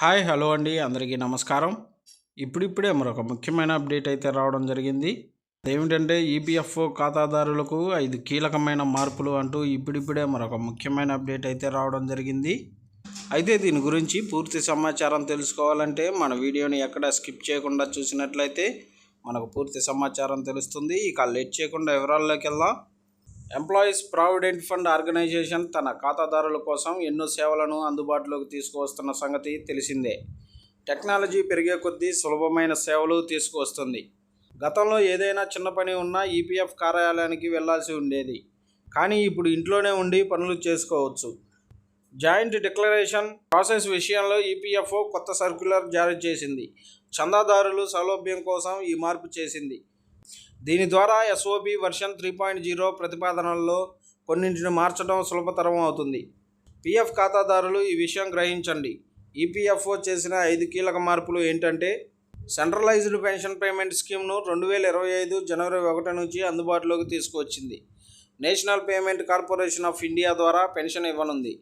Hi hello అండి. అందరికీ నమస్కారం. ఇప్పుడిప్పుడే మరొక ముఖ్యమైన అప్డేట్ అయితే రావడం జరిగింది. ఏమిటంటే ఈపీఎఫ్ఓ ఖాతాదారులకు ఐదు కీలకమైన మార్పులు అంటూ ఇప్పుడిప్పుడే మరొక ముఖ్యమైన అప్డేట్ అయితే రావడం జరిగింది. అయితే దీని గురించి పూర్తి సమాచారం తెలుసుకోవాలంటే మన వీడియోని ఎక్కడ స్కిప్ చేయకుండా చూసినట్లయితే మనకు పూర్తి సమాచారం తెలుస్తుంది. ఇక లేట్ చేయకుండా వివరాల్లోకి వెళ్దాం. ఎంప్లాయీస్ ప్రావిడెంట్ ఫండ్ ఆర్గనైజేషన్ తన ఖాతాదారుల కోసం ఎన్నో సేవలను అందుబాటులోకి తీసుకువస్తున్న సంగతి తెలిసిందే. టెక్నాలజీ పెరిగే కొద్దీ సులభమైన సేవలు తీసుకువస్తుంది. గతంలో ఏదైనా చిన్న పని ఉన్నా ఈపీఎఫ్ కార్యాలయానికి వెళ్ళాల్సి ఉండేది. కానీ ఇప్పుడు ఇంట్లోనే ఉండి పనులు చేసుకోవచ్చు. జాయింట్ డిక్లరేషన్ ప్రాసెస్ విషయంలో ఈపీఎఫ్ఓ కొత్త సర్క్యులర్ జారీ చేసింది. చందాదారులు సౌలభ్యం కోసం ఈ మార్పు చేసింది. దీని ద్వారా SOP version three point zero ప్రతిపాదనల్లో కొన్నింటిని మార్చడం సులభతరం అవుతుంది. పిఎఫ్ ఖాతాదారులు ఈ విషయం గ్రహించండి. ఈపీఎఫ్ఓ చేసిన ఐదు కీలక మార్పులు ఏంటంటే సెంట్రలైజ్డ్ పెన్షన్ పేమెంట్ స్కీమ్ను రెండు వేల ఇరవై ఐదు జనవరి ఒకటి నుంచి అందుబాటులోకి తీసుకువచ్చింది. National Payment Corporation of India ద్వారా పెన్షన్ ఇవ్వనుంది.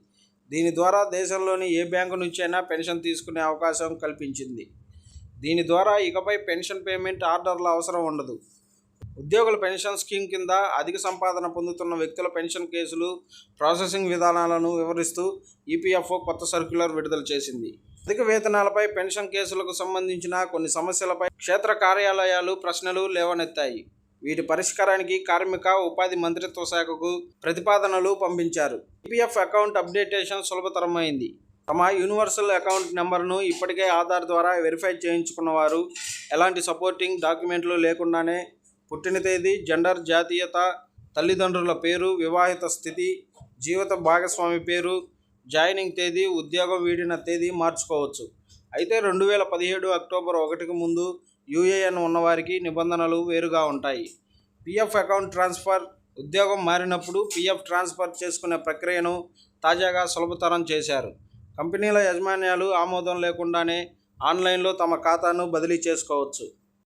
దీని ద్వారా దేశంలోని ఏ బ్యాంకు నుంచైనా పెన్షన్ తీసుకునే అవకాశం కల్పించింది. దీని ద్వారా ఇకపై పెన్షన్ పేమెంట్ ఆర్డర్ల అవసరం ఉండదు. ఉద్యోగుల పెన్షన్ స్కీమ్ కింద అధిక సంపాదన పొందుతున్న వ్యక్తుల పెన్షన్ కేసులు ప్రాసెసింగ్ విధానాలను వివరిస్తూ ఈపీఎఫ్ఓ కొత్త సర్క్యులర్ విడుదల చేసింది. అధిక వేతనాలపై పెన్షన్ కేసులకు సంబంధించిన కొన్ని సమస్యలపై క్షేత్ర కార్యాలయాలు ప్రశ్నలు లేవనెత్తాయి. వీటి పరిష్కారానికి కార్మిక ఉపాధి మంత్రిత్వ శాఖకు ప్రతిపాదనలు పంపించారు. ఈపీఎఫ్ అకౌంట్ అప్డేటేషన్ సులభతరమైంది. తమ యూనివర్సల్ అకౌంట్ నెంబర్ను ఇప్పటికే ఆధార్ ద్వారా వెరిఫై చేయించుకున్న వారు ఎలాంటి సపోర్టింగ్ డాక్యుమెంట్లు లేకుండానే పుట్టిన తేదీ జెండర్ జాతీయత తల్లిదండ్రుల పేరు వివాహిత స్థితి జీవిత భాగస్వామి పేరు జాయినింగ్ తేదీ ఉద్యోగం వీడిన తేదీ మార్చుకోవచ్చు. అయితే రెండు వేల పదిహేడు అక్టోబర్ ఒకటికి ముందు యూఏఎన్ ఉన్నవారికి నిబంధనలు వేరుగా ఉంటాయి. పిఎఫ్ అకౌంట్ ట్రాన్స్ఫర్ ఉద్యోగం మారినప్పుడు పిఎఫ్ ట్రాన్స్ఫర్ చేసుకునే ప్రక్రియను తాజాగా సులభతరం చేశారు. కంపెనీల యాజమాన్యాలు ఆమోదం లేకుండానే ఆన్లైన్లో తమ ఖాతాను బదిలీ చేసుకోవచ్చు.